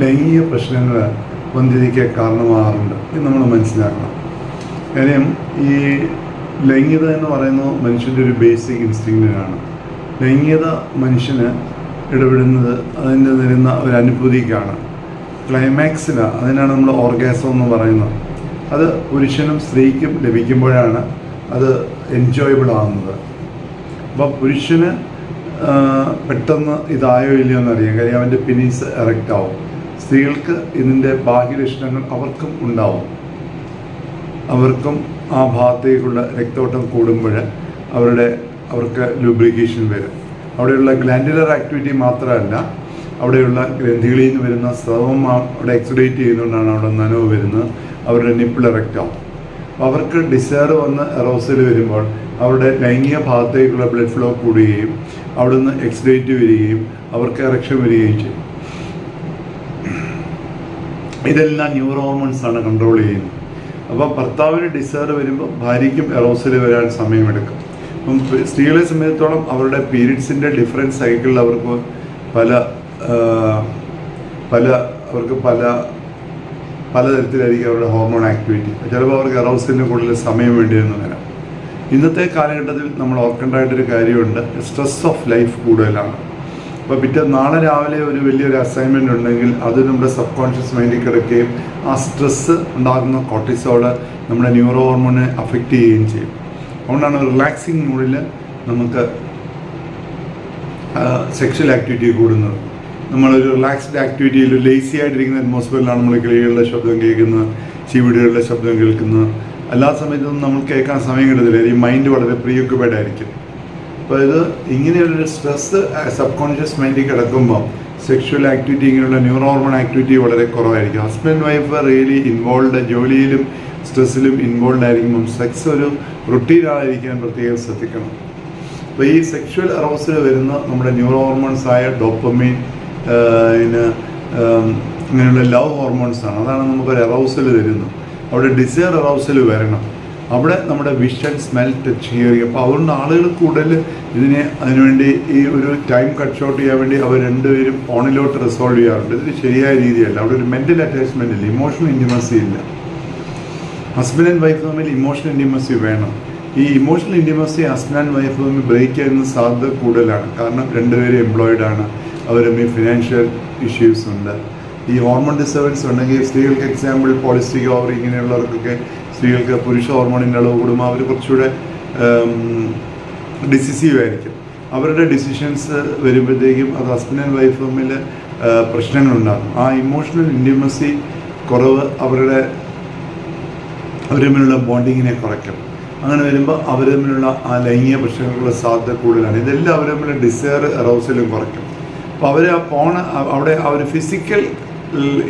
ലൈംഗിക പ്രശ്നങ്ങൾ വന്ധ്യതയ്ക്ക് കാരണമാകാറുണ്ട് എന്ന് നമ്മൾ മനസ്സിലാക്കണം. കാര്യം ഈ ലൈംഗികത എന്ന് പറയുന്നത് മനുഷ്യന്റെ ഒരു ബേസിക് ഇൻസ്റ്റിങ്റ്റിനാണ് ലൈംഗികത മനുഷ്യന് ഇടപെടുന്നത് അതിന്റെ തരുന്ന ഒരു അനുഭൂതിക്കാണ്. ക്ലൈമാക്സിലാണ് അതിനാണ് നമ്മൾ ഓർഗാസം എന്ന് പറയുന്നത്. അത് പുരുഷനും സ്ത്രീക്കും ലഭിക്കുമ്പോഴാണ് അത് എൻജോയബിൾ ആകുന്നത് അപ്പോൾ പുരുഷന് പെട്ടെന്ന് ഇതായോ ഇല്ലയോ എന്നറിയാം. കാര്യം അവന്റെ പിനീസ് എറക്റ്റ് ആവും. സ്ത്രീകൾക്ക് ഇതിന്റെ ബാഹ്യലക്ഷണങ്ങൾ അവർക്കും ഉണ്ടാവും. അവർക്കും ആ ഭാഗത്തേക്കുള്ള രക്തോട്ടം കൂടുമ്പോൾ അവരുടെ അവർക്ക് ലൂബ്രിക്കേഷൻ വരും. അവിടെയുള്ള ഗ്ലാൻഡുലർ ആക്ടിവിറ്റി മാത്രമല്ല അവിടെയുള്ള ഗ്രന്ഥികളിൽ നിന്ന് വരുന്ന സ്രവം അവിടെ എക്സുഡേറ്റ് ചെയ്യുന്നതുകൊണ്ടാണ് അവിടെ നനവ് വരുന്നത്. അവരുടെ നിപ്പിൾ എറക്റ്റ് ആവും. അവർക്ക് ഡിസയർ വന്ന് എറോസൽ വരുമ്പോൾ അവരുടെ ലൈംഗിക ഭാഗത്തേക്കുള്ള ബ്ലഡ് ഫ്ലോ കൂടുകയും അവിടുന്ന് എക്സുഡേറ്റ് വരികയും അവർക്ക് എറക്ഷൻ വരികയും ചെയ്യും. ഇതെല്ലാം ന്യൂറോ ഹോർമോൺസ് ആണ് കൺട്രോൾ ചെയ്യുന്നത്. അപ്പോൾ ഭർത്താവിന് ഡിസയർ വരുമ്പോൾ ഭാര്യയ്ക്കും എറോസൽ വരാൻ സമയമെടുക്കും. അപ്പം സ്ത്രീകളെ സംബന്ധിച്ചിടത്തോളം അവരുടെ പീരീഡ്സിന്റെ ഡിഫറൻസ് സൈക്കിളിൽ അവർക്ക് പല പല അവർക്ക് പല പലതരത്തിലായിരിക്കും അവരുടെ ഹോർമോൺ ആക്ടിവിറ്റി ചിലപ്പോൾ അവർക്ക് എറോസലിന് കൂടുതൽ സമയം വേണ്ടി വന്നു വരാം ഇന്നത്തെ കാലഘട്ടത്തിൽ നമ്മൾ ഓർക്കേണ്ടതായിട്ടൊരു കാര്യമുണ്ട്. സ്ട്രെസ് ഓഫ് ലൈഫ് കൂടുതലാണ്. അപ്പോൾ പിറ്റേ നാളെ രാവിലെ ഒരു വലിയൊരു അസൈൻമെന്റ് ഉണ്ടെങ്കിൽ അത് നമ്മുടെ സബ് കോൺഷ്യസ് മൈൻഡിൽ കിടക്കുകയും ആ സ്ട്രെസ്സ് ഉണ്ടാകുന്ന കോർട്ടിസോൾ നമ്മുടെ ന്യൂറോ ഹോർമോണിനെ അഫക്റ്റ് ചെയ്യുകയും ചെയ്യും. അതുകൊണ്ടാണ് റിലാക്സിങ് മൂഡിൽ നമുക്ക് സെക്ഷൽ ആക്ടിവിറ്റി കൂടുന്നത്. നമ്മളൊരു റിലാക്സ്ഡ് ആക്ടിവിറ്റിയിൽ ഒരു ലേസി ആയിട്ടിരിക്കുന്ന അറ്റ്മോസ്ഫിയറിലാണ് നമ്മൾ കിളികളുടെ ശബ്ദം കേൾക്കുന്നത് ചീവിടികളുടെ ശബ്ദം കേൾക്കുന്നത് എല്ലാ സമയത്തും നമ്മൾ കേൾക്കാൻ സമയം കിട്ടത്തില്ല. ഈ മൈൻഡ് വളരെ പ്രിയോക്യുപൈഡ് ആയിരിക്കും. അപ്പോൾ ഇത് ഇങ്ങനെയുള്ളൊരു സ്ട്രെസ് സബ് കോൺഷ്യസ് മൈൻഡിൽ കിടക്കുമ്പോൾ സെക്ഷൽ ആക്ടിവിറ്റി ഇങ്ങനെയുള്ള ന്യൂറോ ഹോർമോൺ ആക്ടിവിറ്റി വളരെ കുറവായിരിക്കും. ഹസ്ബൻഡ് വൈഫ് റിയലി ഇൻവോൾവ് ജോലിയിലും സ്ട്രെസ്സിലും ഇൻവോൾവ് ആയിരിക്കുമ്പം സെക്സ് ഒരു റുട്ടീനായിരിക്കാൻ പ്രത്യേകം ശ്രദ്ധിക്കണം. അപ്പോൾ ഈ സെക്ഷൽ അറോസിൽ വരുന്ന നമ്മുടെ ന്യൂറോ ഹോർമോൺസ് ആയ ഡോപ്പമീൻ പിന്നെ ഇങ്ങനെയുള്ള ലവ് ഹോർമോൺസാണ് അതാണ് നമുക്കൊരു അറൗസൽ തരുന്നത്. അവിടെ ഡിസയർ അറൗസൽ വരണം. അവിടെ നമ്മുടെ വിഷൻ സ്മെൽ ടച്ച് ഹിയറിങ് അപ്പോൾ അതുകൊണ്ട് ആളുകൾ കൂടുതൽ ഇതിനെ അതിനുവേണ്ടി ഈ ഒരു ടൈം കട്ട് ഷോട്ട് ചെയ്യാൻ വേണ്ടി അവർ രണ്ടുപേരും ഫോണിലോട്ട് റിസോൾവ് ചെയ്യാറുണ്ട്. ഇതിന് ശരിയായ രീതിയല്ല. അവിടെ ഒരു മെന്റൽ അറ്റാച്ച്മെന്റ് ഇല്ല. ഇമോഷണൽ ഇന്റിമസി ഇല്ല. ഹസ്ബൻഡ് ആൻഡ് വൈഫ് തമ്മിൽ ഇമോഷണൽ ഇന്റിമസി വേണം. ഈ emotional intimacy husband and wife തമ്മിൽ ബ്രേക്ക് ചെയ്യുന്ന സാധ്യത കൂടുതലാണ്. കാരണം രണ്ടുപേരും എംപ്ലോയിഡ് ആണ്. അവർ ഈ ഫിനാൻഷ്യൽ ഇഷ്യൂസ് ഉണ്ട്. ഈ ഹോർമോൺ ഡിസ്റ്റർബൻസ് ഉണ്ടെങ്കിൽ സ്ത്രീകൾക്ക് എക്സാമ്പിൾ പോളിസ്റ്റിക് ഓവർ ഇങ്ങനെയുള്ളവർക്കൊക്കെ സ്ത്രീകൾക്ക് പുരുഷ ഹോർമോണിന്റെ അളവ് കൂടുമ്പോൾ അവർ കുറച്ചുകൂടെ ഡിസിസീവ് ആയിരിക്കും. അവരുടെ ഡിസിഷൻസ് വരുമ്പോഴത്തേക്കും അത് ഹസ്ബൻഡ് ആൻഡ് വൈഫ് തമ്മിൽ പ്രശ്നങ്ങളുണ്ടാകും. ആ ഇമോഷണൽ ഇന്റിമസി കുറവ് അവരുടെ അവർ തമ്മിലുള്ള ബോണ്ടിങ്ങിനെ കുറയ്ക്കും. അങ്ങനെ വരുമ്പോൾ അവർ തമ്മിലുള്ള ആ ലൈംഗിക പ്രശ്നങ്ങൾക്കുള്ള സാധ്യത കൂടുതലാണ്. ഇതെല്ലാം അവർ തമ്മിലുള്ള ഡിസയർ അറൗസലും കുറയ്ക്കും. അപ്പോൾ അവർ ആ പോണ അവിടെ ആ ഒരു ഫിസിക്കൽ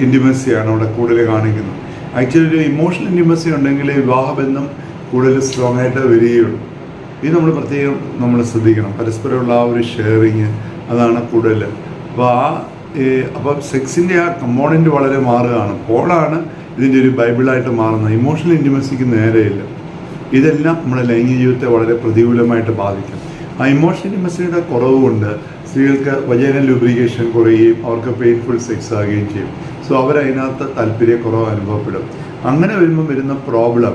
ഇന്റിമസിയാണ് അവിടെ കൂടുതൽ കാണിക്കുന്നത്. ആക്ച്വലി ഒരു ഇമോഷണൽ ഇന്റിമസി ഉണ്ടെങ്കിൽ വിവാഹബന്ധം കൂടുതൽ സ്ട്രോങ് ആയിട്ട് വരികയുള്ളൂ. ഇത് നമ്മൾ പ്രത്യേകം നമ്മൾ ശ്രദ്ധിക്കണം. പരസ്പരമുള്ള ആ ഒരു ഷെയറിങ് അതാണ് കൂടുതൽ. അപ്പോൾ ആ അപ്പം സെക്സിന്റെ ആ കമ്പോണന്റ് വളരെ മാറുകയാണ്. പോളാണ് ഇതിന്റെ ഒരു ബൈബിളായിട്ട് മാറുന്നത്. ഇമോഷണൽ ഇന്റിമസിക്ക് നേരെയില്ല. ഇതെല്ലാം നമ്മുടെ ലൈംഗിക ജീവിതത്തെ വളരെ പ്രതികൂലമായിട്ട് ബാധിക്കും. ആ ഇമോഷണൽ ഇന്റിമസിയുടെ കുറവ് കൊണ്ട് സ്ത്രീകൾക്ക് വജേന ലൂബ്രിക്കേഷൻ കുറയുകയും അവർക്ക് പെയിൻഫുൾ സെക്സ് ആകുകയും ചെയ്യും. സോ അവരതിനകത്ത് താല്പര്യക്കുറവ് അനുഭവപ്പെടും. അങ്ങനെ വരുമ്പോൾ വരുന്ന പ്രോബ്ലം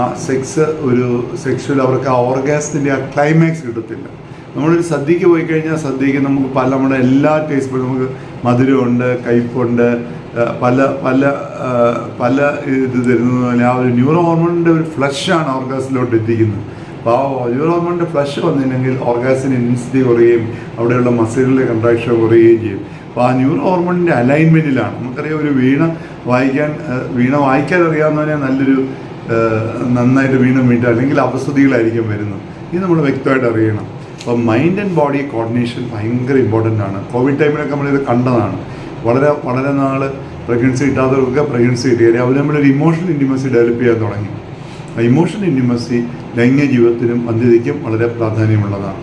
ആ സെക്സ് ഒരു സെക്ഷൽ അവർക്ക് ആ ഓർഗാസിന്റെ ആ ക്ലൈമാക്സ് കിട്ടത്തില്ല. നമ്മളൊരു സദ്യക്ക് പോയി കഴിഞ്ഞാൽ സദ്യക്ക് നമുക്ക് പല നമ്മുടെ എല്ലാ ടേസ്റ്റ് നമുക്ക് മധുരമുണ്ട് കയ്പുണ്ട് പല പല പല ഇത് തരുന്നത് പോലെ ആ ഒരു ന്യൂറോ ഹോർമോണിന്റെ ഒരു ഫ്ലഷാണ് ഓർഗാസിലോട്ട് എത്തിക്കുന്നത്. അപ്പോൾ യൂറോമോണിന്റെ ഫ്ലഷ് വന്നില്ലെങ്കിൽ ഓർഗാസിൻ ഇൻസിറ്റി കുറയുകയും അവിടെയുള്ള മസിലിന്റെ കൺട്രാക്ഷൻ കുറയുകയും ചെയ്യും. അപ്പോൾ ആ ന്യൂറോ ഹോർമോണിന്റെ അലൈൻമെന്റിലാണ് നമുക്കറിയാം ഒരു വീണ വായിക്കാൻ വീണ വായിക്കാൻ അറിയാവുന്നവനെ നല്ലൊരു നന്നായിട്ട് വീണ വീണ്ടും അല്ലെങ്കിൽ അപസ്തുതികളായിരിക്കും വരുന്നത്. ഇത് നമ്മൾ വ്യക്തമായിട്ട് അറിയണം. അപ്പോൾ മൈൻഡ് ആൻഡ് ബോഡി കോർഡിനേഷൻ ഭയങ്കര ഇമ്പോർട്ടന്റ് ആണ്. കോവിഡ് ടൈമിലൊക്കെ നമ്മളിത് കണ്ടതാണ്. വളരെ വളരെ നാൾ പ്രഗ്നൻസി കിട്ടാത്തവർക്കൊക്കെ പ്രഗ്നൻസി കിട്ടി. അവർ നമ്മളൊരു ഇമോഷണൽ ഇന്റിമസി ഡെവലപ്പ് ചെയ്യാൻ തുടങ്ങി. ആ ഇമോഷണൽ ഇന്റിമസി ലൈംഗിക ജീവിതത്തിനും അന്ത്യതയ്ക്കും വളരെ പ്രാധാന്യമുള്ളതാണ്.